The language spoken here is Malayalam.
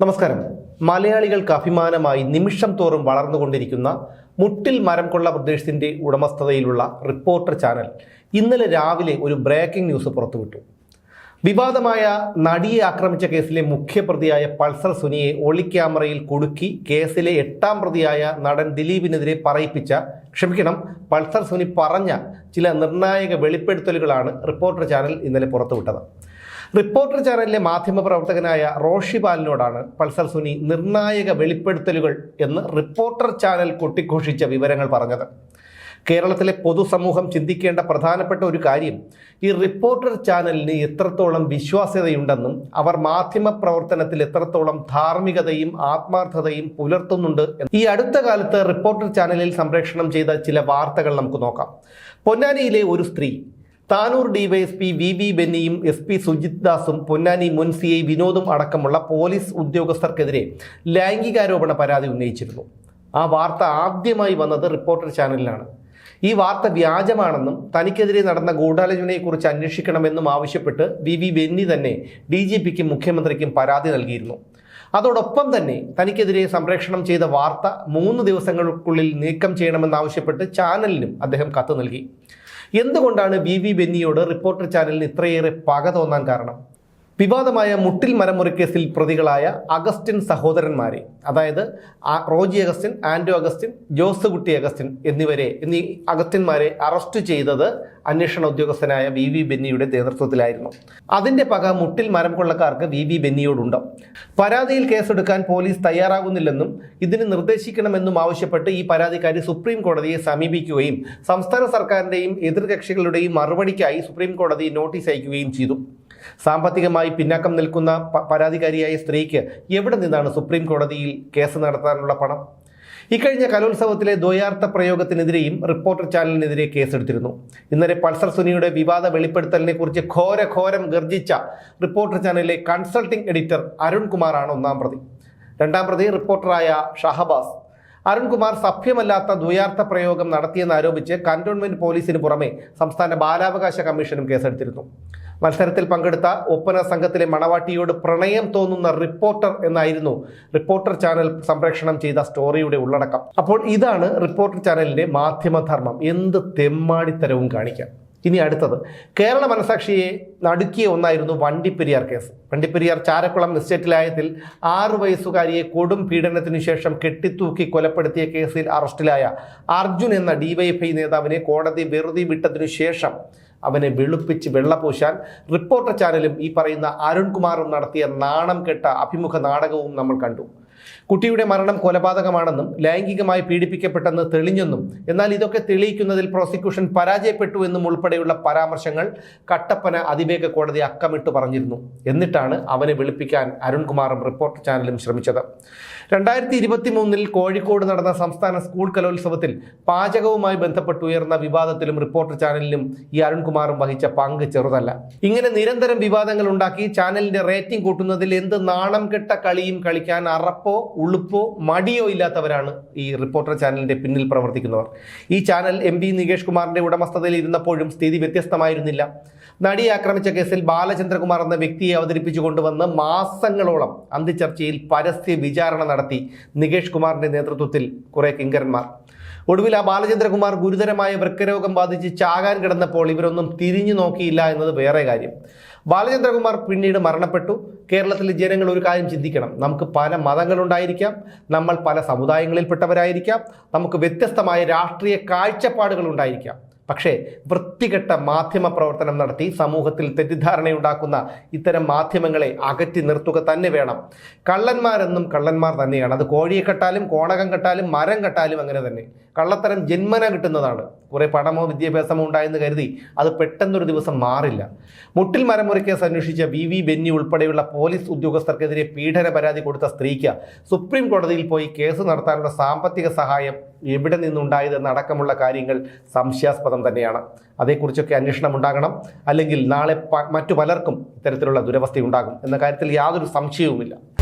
നമസ്കാരം. മലയാളികൾക്ക് അഭിമാനമായി നിമിഷം തോറും വളർന്നുകൊണ്ടിരിക്കുന്ന മുട്ടിൽ മരം കൊള്ള പ്രദേശത്തിന്റെ ഉടമസ്ഥതയിലുള്ള റിപ്പോർട്ടർ ചാനൽ ഇന്നലെ രാവിലെ ഒരു ബ്രേക്കിംഗ് ന്യൂസ് പുറത്തുവിട്ടു. വിവാദമായ നടിയെ ആക്രമിച്ച കേസിലെ മുഖ്യപ്രതിയായ പൾസർ സുനിയെ ഒളിക്യാമറയിൽ കുടുക്കി കേസിലെ എട്ടാം പ്രതിയായ നടൻ ദിലീപിനെതിരെ പറയിപ്പിച്ച ക്ഷമിക്കണം പൾസർ സുനി പറഞ്ഞ ചില നിർണായക വെളിപ്പെടുത്തലുകളാണ് റിപ്പോർട്ടർ ചാനൽ ഇന്നലെ പുറത്തുവിട്ടത്. റിപ്പോർട്ടർ ചാനലിലെ മാധ്യമപ്രവർത്തകനായ റോഷി പാലിനോടാണ് പൾസർ സുനി നിർണായക വെളിപ്പെടുത്തലുകൾ എന്ന് റിപ്പോർട്ടർ ചാനൽ കൊട്ടിഘോഷിച്ച വിവരങ്ങൾ പറഞ്ഞത്. കേരളത്തിലെ പൊതുസമൂഹം ചിന്തിക്കേണ്ട പ്രധാനപ്പെട്ട ഒരു കാര്യം ഈ റിപ്പോർട്ടർ ചാനലിന് എത്രത്തോളം വിശ്വാസ്യതയുണ്ടെന്നും അവർ മാധ്യമ പ്രവർത്തനത്തിൽ എത്രത്തോളം ധാർമ്മികതയും ആത്മാർത്ഥതയും പുലർത്തുന്നുണ്ട് ഈ അടുത്ത കാലത്ത് റിപ്പോർട്ടർ ചാനലിൽ സംപ്രേഷണം ചെയ്ത ചില വാർത്തകൾ നമുക്ക് നോക്കാം. പൊന്നാനിയിലെ ഒരു സ്ത്രീ താനൂർ ഡിവൈഎസ്പി വി വി ബെന്നിയും എസ് പി സുജിത് ദാസും പൊന്നാനി മുൻ സി ഐ വിനോദും അടക്കമുള്ള പോലീസ് ഉദ്യോഗസ്ഥർക്കെതിരെ ലൈംഗികാരോപണ പരാതി ഉന്നയിച്ചിരുന്നു. ആ വാർത്ത ആദ്യമായി വന്നത് റിപ്പോർട്ടർ ചാനലിലാണ്. ഈ വാർത്ത വ്യാജമാണെന്നും തനിക്കെതിരെ നടന്ന ഗൂഢാലോചനയെക്കുറിച്ച് അന്വേഷിക്കണമെന്നും ആവശ്യപ്പെട്ട് വി വി ബെന്നി തന്നെ ഡി ജി പിക്കും മുഖ്യമന്ത്രിക്കും പരാതി നൽകിയിരുന്നു. അതോടൊപ്പം തന്നെ തനിക്കെതിരെ സംപ്രേഷണം ചെയ്ത വാർത്ത മൂന്ന് ദിവസങ്ങൾക്കുള്ളിൽ നീക്കം ചെയ്യണമെന്നാവശ്യപ്പെട്ട് ചാനലിനും അദ്ദേഹം കത്ത് നൽകി. എന്തുകൊണ്ടാണ് വി വി ബെന്നിയോട് റിപ്പോർട്ടർ ചാനലിന് ഇത്രയേറെ പക തോന്നാൻ കാരണം? വിവാദമായ മുട്ടിൽ മരമുറി കേസിൽ പ്രതികളായ അഗസ്റ്റിൻ സഹോദരന്മാരെ അതായത് Roji Augustine Anto Augustine Josekutty Augustine എന്നിവരെ എന്നീ അഗസ്റ്റിന്മാരെ അറസ്റ്റ് ചെയ്തത് അന്വേഷണ ഉദ്യോഗസ്ഥനായ വി വി ബെന്നിയുടെ നേതൃത്വത്തിലായിരുന്നു. അതിന്റെ പക മുട്ടിൽ മരം കൊള്ളക്കാർക്ക് വി വി ബെന്നിയോടുണ്ട്. പരാതിയിൽ കേസെടുക്കാൻ പോലീസ് തയ്യാറാകുന്നില്ലെന്നും ഇതിന് നിർദ്ദേശിക്കണമെന്നും ആവശ്യപ്പെട്ട് ഈ പരാതിക്കാരി സുപ്രീം കോടതിയെ സമീപിക്കുകയും സംസ്ഥാന സർക്കാരിന്റെയും എതിർകക്ഷികളുടെയും മറുപടിക്കായി സുപ്രീം കോടതി നോട്ടീസ് അയക്കുകയും ചെയ്തു. സാമ്പത്തികമായി പിന്നാക്കം നിൽക്കുന്ന പരാതിക്കാരിയായ സ്ത്രീക്ക് എവിടെ നിന്നാണ് സുപ്രീം കോടതിയിൽ കേസ് നടത്താനുള്ള പണം? ഇക്കഴിഞ്ഞ കലോത്സവത്തിലെ ദ്വയാർത്ഥ പ്രയോഗത്തിനെതിരെയും റിപ്പോർട്ടർ ചാനലിനെതിരെ കേസെടുത്തിരുന്നു. ഇന്നലെ പൾസർ സുനിയുടെ വിവാദ വെളിപ്പെടുത്തലിനെ കുറിച്ച് ഘോര ഘോരം ഗർജിച്ച റിപ്പോർട്ടർ ചാനലിലെ കൺസൾട്ടിംഗ് എഡിറ്റർ അരുൺകുമാറാണ് ഒന്നാം പ്രതി. രണ്ടാം പ്രതി റിപ്പോർട്ടറായ ഷഹബാസ്. അരുൺകുമാർ സഭ്യമല്ലാത്ത ദ്വയാർത്ഥ പ്രയോഗം നടത്തിയെന്ന് നടത്തിയെന്നാരോപിച്ച് കന്റോൺമെന്റ് പോലീസിന് പുറമെ സംസ്ഥാന ബാലാവകാശ കമ്മീഷനും കേസെടുത്തിരുന്നു. മത്സരത്തിൽ പങ്കെടുത്ത ഒപ്പന സംഘത്തിലെ മണവാട്ടിയോട് പ്രണയം തോന്നുന്ന റിപ്പോർട്ടർ എന്നായിരുന്നു റിപ്പോർട്ടർ ചാനൽ സംപ്രേഷണം ചെയ്ത സ്റ്റോറിയുടെ ഉള്ളടക്കം. അപ്പോൾ ഇതാണ് റിപ്പോർട്ടർ ചാനലിന്റെ മാധ്യമധർമ്മം. എന്ത് തെമ്മാടിത്തരവും കാണിക്കാം. ഇനി അടുത്തത്. കേരള മനസാക്ഷിയെ നടുക്കിയ ഒന്നായിരുന്നു വണ്ടിപ്പെരിയാർ കേസ്. വണ്ടിപ്പെരിയാർ ചാരക്കുളം എസ്റ്റേറ്റിലായത്തിൽ ആറ് വയസ്സുകാരിയെ കൊടും പീഡനത്തിനു ശേഷം കെട്ടിത്തൂക്കി കൊലപ്പെടുത്തിയ കേസിൽ അറസ്റ്റിലായ അർജുൻ എന്ന ഡിവൈഎഫ്ഐ നേതാവിനെ കോടതി വെറുതെ വിട്ടതിനു ശേഷം അവനെ വെളുപ്പിച്ച് വെള്ളപൂശാൻ റിപ്പോർട്ടർ ചാനലും ഈ പറയുന്ന അരുൺകുമാറും നടത്തിയ നാണം കെട്ട അഭിമുഖ നാടകവും നമ്മൾ കണ്ടു. കുട്ടിയുടെ മരണം കൊലപാതകമാണെന്നും ലൈംഗികമായി പീഡിപ്പിക്കപ്പെട്ടെന്ന് തെളിഞ്ഞെന്നും എന്നാൽ ഇതൊക്കെ തെളിയിക്കുന്നതിൽ പ്രോസിക്യൂഷൻ പരാജയപ്പെട്ടു എന്നും ഉൾപ്പെടെയുള്ള പരാമർശങ്ങൾ കട്ടപ്പന അതിവേഗ കോടതി അക്കമിട്ട് പറഞ്ഞിരുന്നു. എന്നിട്ടാണ് അവനെ വെളുപ്പിക്കാൻ അരുൺകുമാറും റിപ്പോർട്ടർ ചാനലും ശ്രമിച്ചത്. രണ്ടായിരത്തി ഇരുപത്തി മൂന്നിൽ കോഴിക്കോട് നടന്ന സംസ്ഥാന സ്കൂൾ കലോത്സവത്തിൽ പാചകവുമായി ബന്ധപ്പെട്ട് ഉയർന്ന വിവാദത്തിലും റിപ്പോർട്ടർ ചാനലിലും ഈ അരുൺകുമാറും വഹിച്ച പങ്ക് ചെറുതല്ല. ഇങ്ങനെ നിരന്തരം വിവാദങ്ങൾ ഉണ്ടാക്കി ചാനലിന്റെ റേറ്റിംഗ് കൂട്ടുന്നതിൽ എന്ത് നാണം കെട്ട കളിയും കളിക്കാൻ അറപ്പോ ഉളുപ്പോ മടിയോ ഇല്ലാത്തവരാണ് ഈ റിപ്പോർട്ടർ ചാനലിന്റെ പിന്നിൽ പ്രവർത്തിക്കുന്നവർ. ഈ ചാനൽ എം പി നികേഷ് കുമാറിന്റെ ഉടമസ്ഥതയിൽ ഇരുന്നപ്പോഴും സ്ഥിതി വ്യത്യസ്തമായിരുന്നില്ല. നടിയെ ആക്രമിച്ച കേസിൽ ബാലചന്ദ്രകുമാർ എന്ന വ്യക്തിയെ അവതരിപ്പിച്ചു കൊണ്ടുവന്ന് മാസങ്ങളോളം അന്തിച്ചർച്ചയിൽ പരസ്യ വിചാരണ നടത്തി നികേഷ് കുമാറിന്റെ നേതൃത്വത്തിൽ കുറെ കിങ്കരന്മാർ. ഒടുവിൽ ആ ബാലചന്ദ്രകുമാർ ഗുരുതരമായ വൃക്കരോഗം ബാധിച്ച് ചാകാൻ കിടന്നപ്പോൾ ഇവരൊന്നും തിരിഞ്ഞു നോക്കിയില്ല എന്നത് വേറെ കാര്യം. ബാലചന്ദ്രകുമാർ പിന്നീട് മരണപ്പെട്ടു. കേരളത്തിലെ ജനങ്ങൾ ഒരു കാര്യം ചിന്തിക്കണം. നമുക്ക് പല മതങ്ങളുണ്ടായിരിക്കാം. നമ്മൾ പല സമുദായങ്ങളിൽപ്പെട്ടവരായിരിക്കാം. നമുക്ക് വ്യത്യസ്തമായ രാഷ്ട്രീയ കാഴ്ചപ്പാടുകൾ ഉണ്ടായിരിക്കാം. പക്ഷേ വൃത്തികെട്ട മാധ്യമ പ്രവർത്തനം നടത്തി സമൂഹത്തിൽ തെറ്റിദ്ധാരണയുണ്ടാക്കുന്ന ഇത്തരം മാധ്യമങ്ങളെ അകറ്റി നിർത്തുക തന്നെ വേണം. കള്ളന്മാരെന്നും കള്ളന്മാർ തന്നെയാണ്. അത് കോഴിയെ കെട്ടാലും കോണകം കെട്ടാലും മരം കെട്ടാലും അങ്ങനെ തന്നെ. കള്ളത്തരം ജന്മന കിട്ടുന്നതാണ്. കുറേ പണമോ വിദ്യാഭ്യാസമോ ഉണ്ടായെന്ന് കരുതി അത് പെട്ടെന്നൊരു ദിവസം മാറില്ല. മുട്ടിൽ മരമുറി കേസ് അന്വേഷിച്ച വി വി ബെന്നി ഉൾപ്പെടെയുള്ള പോലീസ് ഉദ്യോഗസ്ഥർക്കെതിരെ പീഡന പരാതി കൊടുത്ത സ്ത്രീക്ക് സുപ്രീം കോടതിയിൽ പോയി കേസ് നടത്താനുള്ള സാമ്പത്തിക സഹായം എവിടെ നിന്നുണ്ടായതെന്നടക്കമുള്ള കാര്യങ്ങൾ സംശയാസ്പദം തന്നെയാണ്. അതേക്കുറിച്ചൊക്കെ അന്വേഷണം ഉണ്ടാകണം. അല്ലെങ്കിൽ നാളെ മറ്റു പലർക്കും ഇത്തരത്തിലുള്ള ദുരവസ്ഥയുണ്ടാകും എന്ന കാര്യത്തിൽ യാതൊരു സംശയവുമില്ല.